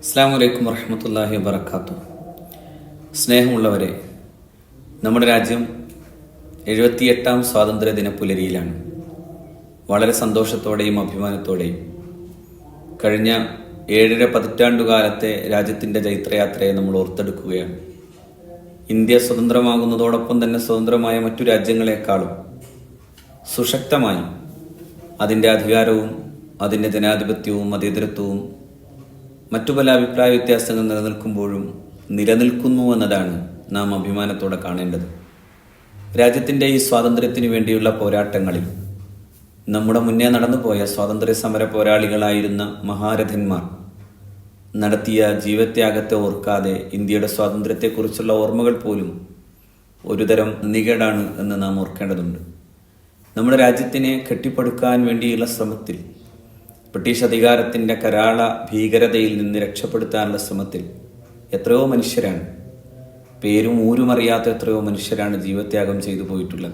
അസ്സാം വലൈക്കും വർഹമത്തല്ലാഹി വബർക്കാത്തു സ്നേഹമുള്ളവരെ നമ്മുടെ രാജ്യം എഴുപത്തിയെട്ടാം സ്വാതന്ത്ര്യ ദിന പുലരിയിലാണ് വളരെ സന്തോഷത്തോടെയും അഭിമാനത്തോടെയും കഴിഞ്ഞ ഏഴര പതിറ്റാണ്ടുകാലത്തെ രാജ്യത്തിന്റെ ചൈത്രയാത്രയെ നമ്മൾ ഓർത്തെടുക്കുകയാണ്. ഇന്ത്യ സ്വതന്ത്രമാകുന്നതോടൊപ്പം തന്നെ സ്വതന്ത്രമായ മറ്റു രാജ്യങ്ങളെക്കാളും സുശക്തമായി അതിന്റെ അധികാരവും അതിന്റെ ജനാധിപത്യവും മതേതരത്വവും മറ്റു പല അഭിപ്രായ വ്യത്യാസങ്ങൾ നിലനിൽക്കുമ്പോഴും നിലനിൽക്കുന്നു എന്നതാണ് നാം അഭിമാനത്തോടെ കാണേണ്ടത്. രാജ്യത്തിന്റെ ഈ സ്വാതന്ത്ര്യത്തിനു വേണ്ടിയുള്ള പോരാട്ടങ്ങളിൽ നമ്മുടെ മുന്നേ നടന്നുപോയ സ്വാതന്ത്ര്യ സമര പോരാളികളായിരുന്ന മഹാരഥന്മാർ നടത്തിയ ജീവത്യാഗത്തെ ഓർക്കാതെ ഇന്ത്യയുടെ സ്വാതന്ത്ര്യത്തെക്കുറിച്ചുള്ള ഓർമ്മകൾ പോലും ഒരുതരം നികടാണ് എന്ന് നാം ഓർക്കേണ്ടതുണ്ട്. നമ്മുടെ രാജ്യത്തിനെ കെട്ടിപ്പടുക്കാൻ വേണ്ടിയുള്ള ശ്രമത്തിൽ ബ്രിട്ടീഷ് അധികാരത്തിന്റെ കരാള ഭീകരതയിൽ നിന്ന് രക്ഷപ്പെടുത്താനുള്ള ശ്രമത്തിൽ എത്രയോ മനുഷ്യരാണ്. പേരും ഊരും അറിയാത്ത എത്രയോ മനുഷ്യരാണ് ജീവത്യാഗം ചെയ്തു പോയിട്ടുള്ളത്.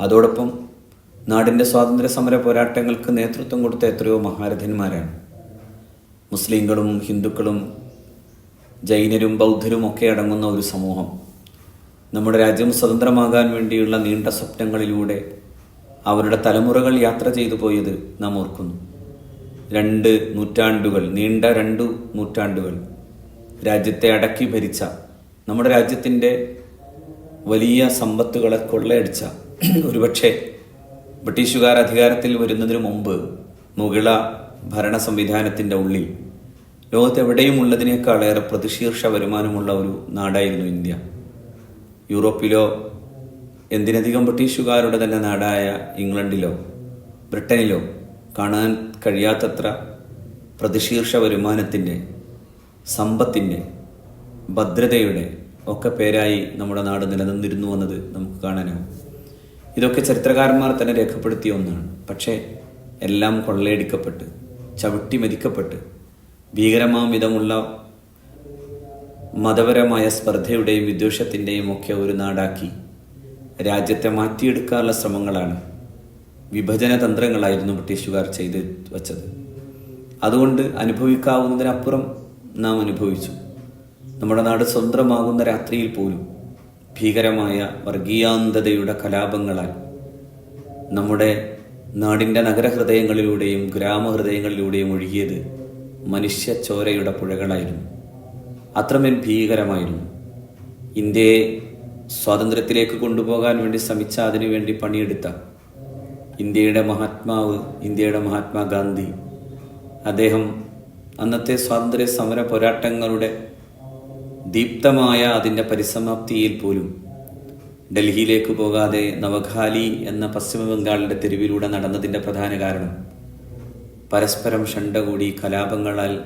അതോടൊപ്പം നാടിന്റെ സ്വാതന്ത്ര്യ സമര പോരാട്ടങ്ങൾക്ക് നേതൃത്വം കൊടുത്ത എത്രയോ മഹാരഥന്മാരാണ്. മുസ്ലിങ്ങളും ഹിന്ദുക്കളും ജൈനരും ബൗദ്ധരും ഒക്കെ അടങ്ങുന്ന ഒരു സമൂഹം. നമ്മുടെ രാജ്യം സ്വതന്ത്രമാകാൻ വേണ്ടിയുള്ള നീണ്ട സ്വപ്നങ്ങളിലൂടെ അവരുടെ തലമുറകൾ യാത്ര ചെയ്തു പോയത് നാം ഓർക്കുന്നു. രണ്ട് നൂറ്റാണ്ടുകൾ നീണ്ട രണ്ടു നൂറ്റാണ്ടുകൾ രാജ്യത്തെ അടക്കി ഭരിച്ച നമ്മുടെ രാജ്യത്തിന്റെ വലിയ സമ്പത്തുകളെ കൊള്ളയടിച്ച ഒരുപക്ഷെ ബ്രിട്ടീഷുകാർ അധികാരത്തിൽ വരുന്നതിന് മുമ്പ് മുഗള ഭരണ സംവിധാനത്തിന്റെ ഉള്ളിൽ ലോകത്തെവിടെയും ഉള്ളതിനേക്കാളേറെ പ്രതിശീർഷ വരുമാനമുള്ള ഒരു നാടായിരുന്നു ഇന്ത്യ. യൂറോപ്പിലോ എന്തിനധികം ബ്രിട്ടീഷുകാരുടെ തന്നെ നാടായ ഇംഗ്ലണ്ടിലോ ബ്രിട്ടനിലോ കാണാൻ കഴിയാത്തത്ര പ്രതിശീർഷ വരുമാനത്തിന്റെ സമ്പത്തിന്റെ ഭദ്രതയുടെ ഒക്കെ പേരായി നമ്മുടെ നാട് നിലനിന്നിരുന്നു എന്നത് നമുക്ക് കാണാനാവും. ഇതൊക്കെ ചരിത്രകാരന്മാർ തന്നെ രേഖപ്പെടുത്തിയ ഒന്നാണ്. പക്ഷേ എല്ലാം കൊള്ളയടിക്കപ്പെട്ട് ചവിട്ടി മതിക്കപ്പെട്ട് ഭീകരമാം വിധമുള്ള മതപരമായ സ്പർദ്ധയുടെയും വിദ്വേഷത്തിന്റെയും ഒക്കെ ഒരു നാടാക്കി രാജ്യത്തെ മാറ്റിയെടുക്കാനുള്ള ശ്രമങ്ങളാണ് വിഭജന തന്ത്രങ്ങളായിരുന്നു ബ്രിട്ടീഷുകാർ ചെയ്ത് വച്ചത്. അതുകൊണ്ട് അനുഭവിക്കാവുന്നതിനപ്പുറം നാം അനുഭവിച്ചു. നമ്മുടെ നാട് സ്വന്തമാകുന്ന രാത്രിയിൽ പോലും ഭീകരമായ വർഗീയാന്തതയുടെ കലാപങ്ങളാൽ നമ്മുടെ നാടിന്റെ നഗരഹൃദയങ്ങളിലൂടെയും ഗ്രാമഹൃദയങ്ങളിലൂടെയും ഒഴുകിയത് മനുഷ്യ ചോരയുടെ പുഴകളായിരുന്നു. അത്രമേൽ ഭീകരമായിരുന്നു. ഇന്ത്യയെ സ്വാതന്ത്ര്യത്തിലേക്ക് കൊണ്ടുപോകാൻ വേണ്ടി ശ്രമിച്ച അതിനുവേണ്ടി പണിയെടുത്ത ഇന്ത്യയുടെ മഹാത്മാവ് ഇന്ത്യയുടെ മഹാത്മാഗാന്ധി. അദ്ദേഹം അന്നത്തെ സ്വാതന്ത്ര്യ സമര പോരാട്ടങ്ങളുടെ ദീപ്തമായ അതിന്റെ പരിസമാപ്തിയിൽ പോലും ഡൽഹിയിലേക്ക് പോകാതെ നവഖാലി എന്ന പശ്ചിമ ബംഗാളിന്റെ തെരുവിലൂടെ നടന്നതിന്റെ പ്രധാന കാരണം പരസ്പരം ഷണ്ട കൂടി കലാപങ്ങളാൽ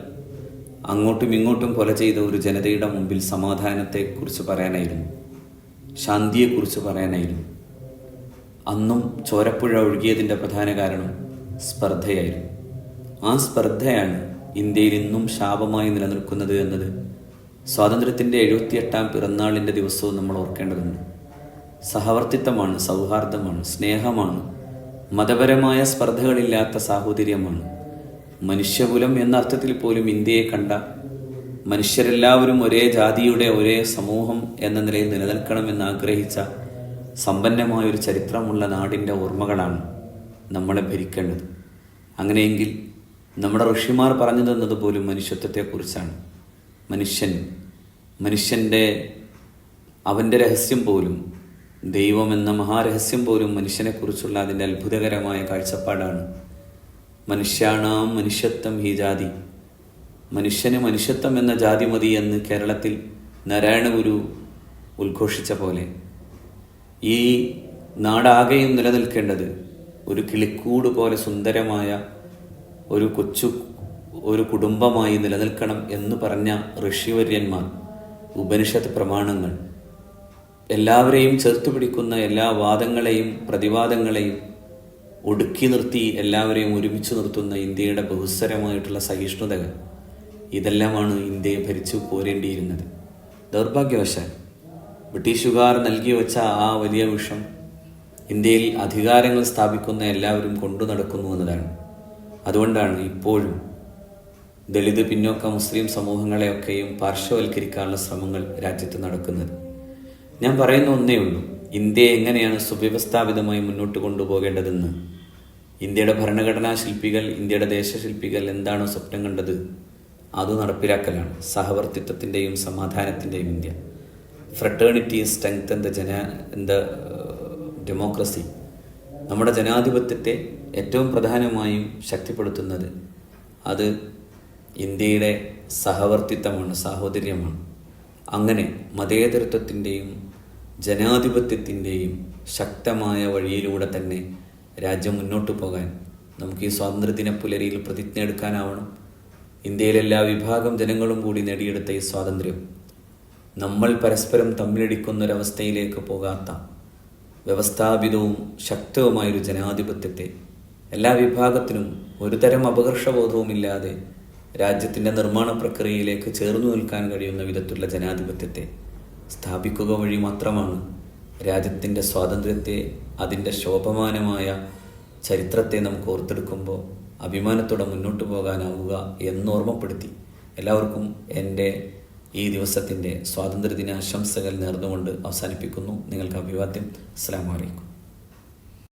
അങ്ങോട്ടും ഇങ്ങോട്ടും കൊല ചെയ്ത ഒരു ജനതയുടെ മുമ്പിൽ സമാധാനത്തെക്കുറിച്ച് പറയാനായിരുന്നു. ശാന്തിയെക്കുറിച്ച് പറയാനായിരുന്നു. അന്നും ചോരപ്പുഴ ഒഴുകിയതിന്റെ പ്രധാന കാരണം സ്പർദ്ധയായിരുന്നു. ആ സ്പർദ്ധയാണ് ഇന്ത്യയിൽ ഇന്നും ശാപമായി നിലനിൽക്കുന്നത് എന്നത് സ്വാതന്ത്ര്യത്തിന്റെ എഴുപത്തിയെട്ടാം പിറന്നാളിന്റെ ദിവസവും നമ്മൾ ഓർക്കേണ്ടതുണ്ട്. സഹവർത്തിത്വമാണ് സൗഹാർദ്ദമാണ് സ്നേഹമാണ് മതപരമായ സ്പർദ്ധകളില്ലാത്ത സാഹോദര്യമാണ്. മനുഷ്യകുലം എന്ന അർത്ഥത്തിൽ പോലും ഇന്ത്യയെ കണ്ട മനുഷ്യരെല്ലാവരും ഒരേ ജാതിയുടെ ഒരേ സമൂഹം എന്ന നിലയിൽ നിലനിൽക്കണമെന്ന് ആഗ്രഹിച്ച സമ്പന്നമായ ഒരു ചരിത്രമുള്ള നാടിന്റെ ഓർമ്മകളാണ് നമ്മളെ ഭരിക്കേണ്ടത്. അങ്ങനെയെങ്കിൽ നമ്മുടെ ഋഷിമാർ പറഞ്ഞു തന്നത് പോലും മനുഷ്യത്വത്തെക്കുറിച്ചാണ്. മനുഷ്യൻ മനുഷ്യന്റെ അവന്റെ രഹസ്യം പോലും ദൈവം എന്ന മഹാരഹസ്യം പോലും മനുഷ്യനെക്കുറിച്ചുള്ള അതിന്റെ അത്ഭുതകരമായ കാഴ്ചപ്പാടാണ്. മനുഷ്യാണാം മനുഷ്യത്വം ഹി ജാതി. മനുഷ്യന് മനുഷ്യത്വം എന്ന ജാതി മതി എന്ന് കേരളത്തിൽ നാരായണ ഗുരു ഉദ്ഘോഷിച്ച പോലെ. ഈ നാടാകെയും നിലനിൽക്കേണ്ടത് ഒരു കിളിക്കൂട് പോലെ സുന്ദരമായ ഒരു കൊച്ചു ഒരു കുടുംബമായി നിലനിൽക്കണം എന്ന് പറഞ്ഞ ഋഷിവര്യന്മാർ ഉപനിഷത്ത് പ്രമാണങ്ങൾ എല്ലാവരെയും ചേർത്ത് പിടിക്കുന്ന എല്ലാ വാദങ്ങളെയും പ്രതിവാദങ്ങളെയും ഒടുക്കി നിർത്തി എല്ലാവരെയും ഒരുമിച്ച് നിർത്തുന്ന ഇന്ത്യയുടെ ബഹുസ്വരമായിട്ടുള്ള സഹിഷ്ണുതകൾ ഇതെല്ലാമാണ് ഇന്ത്യയെ ഭരിച്ചു പോരേണ്ടിയിരുന്നത്. ദൗർഭാഗ്യവശാൽ ബ്രിട്ടീഷുകാർ നൽകി വെച്ച ആ വലിയ വിഷം ഇന്ത്യയിൽ അധികാരങ്ങൾ സ്ഥാപിക്കുന്ന എല്ലാവരും കൊണ്ടു നടക്കുന്നു എന്നതാണ്. അതുകൊണ്ടാണ് ഇപ്പോഴും ദളിത് പിന്നോക്ക മുസ്ലിം സമൂഹങ്ങളെയൊക്കെയും പാർശ്വവൽക്കരിക്കാനുള്ള ശ്രമങ്ങൾ രാജ്യത്ത് നടക്കുന്നത്. ഞാൻ പറയുന്ന ഒന്നേ ഉള്ളൂ. ഇന്ത്യ എങ്ങനെയാണ് സുവ്യവസ്ഥാപിതമായി മുന്നോട്ട് കൊണ്ടുപോകേണ്ടതെന്ന്. ഇന്ത്യയുടെ ഭരണഘടനാ ശില്പികൾ ഇന്ത്യയുടെ ദേശശില്പികൾ എന്താണോ സ്വപ്നം കണ്ടത് അത് നടപ്പിലാക്കലാണ്. സഹവർത്തിത്വത്തിന്റെയും സമാധാനത്തിന്റെയും ഇന്ത്യ. ഫ്രട്ടേണിറ്റി സ്ട്രെങ്ത് ദ ജന എന്ത ഡെമോക്രസി നമ്മുടെ ജനാധിപത്യത്തെ ഏറ്റവും പ്രധാനമായും ശക്തിപ്പെടുത്തുന്നത് അത് ഇന്ത്യയുടെ സഹവർത്തിത്വമാണ് സാഹോദര്യമാണ്. അങ്ങനെ മതേതരത്വത്തിന്റെയും ജനാധിപത്യത്തിന്റെയും ശക്തമായ വഴിയിലൂടെ തന്നെ രാജ്യം മുന്നോട്ട് പോകാൻ നമുക്ക് ഈ സ്വാതന്ത്ര്യദിന പുലരിയിൽ പ്രതിജ്ഞ എടുക്കാനാവണം ഇന്ത്യയിലെ എല്ലാ വിഭാഗം ജനങ്ങളും കൂടി നേടിയെടുത്ത ഈ സ്വാതന്ത്ര്യം നമ്മൾ പരസ്പരം തമ്മിലടിക്കുന്നൊരവസ്ഥയിലേക്ക് പോകാത്ത വ്യവസ്ഥാപിതവും ശക്തവുമായൊരു ജനാധിപത്യത്തെ എല്ലാ വിഭാഗത്തിനും ഒരുതരം അപകർഷബോധവുമില്ലാതെ രാജ്യത്തിന്റെ നിർമ്മാണ പ്രക്രിയയിലേക്ക് ചേർന്നു നിൽക്കാൻ കഴിയുന്ന വിധത്തിലുള്ള ജനാധിപത്യത്തെ സ്ഥാപിക്കുക വഴി മാത്രമാണ് രാജ്യത്തിന്റെ സ്വാതന്ത്ര്യത്തെ അതിന്റെ ശോഭമാനമായ ചരിത്രത്തെ നമുക്ക് ഓർത്തെടുക്കുമ്പോൾ അഭിമാനത്തോടെ മുന്നോട്ട് പോകാനാവുക എന്നോർമ്മപ്പെടുത്തി. എല്ലാവർക്കും എന്റെ ഈ ദിവസത്തിന്റെ സ്വാതന്ത്ര്യദിനാശംസകൾ നേർന്നുകൊണ്ട് അവസാനിപ്പിക്കുന്നു. നിങ്ങൾക്ക് അഭിവാദ്യം. അസ്സാം വലൈക്കും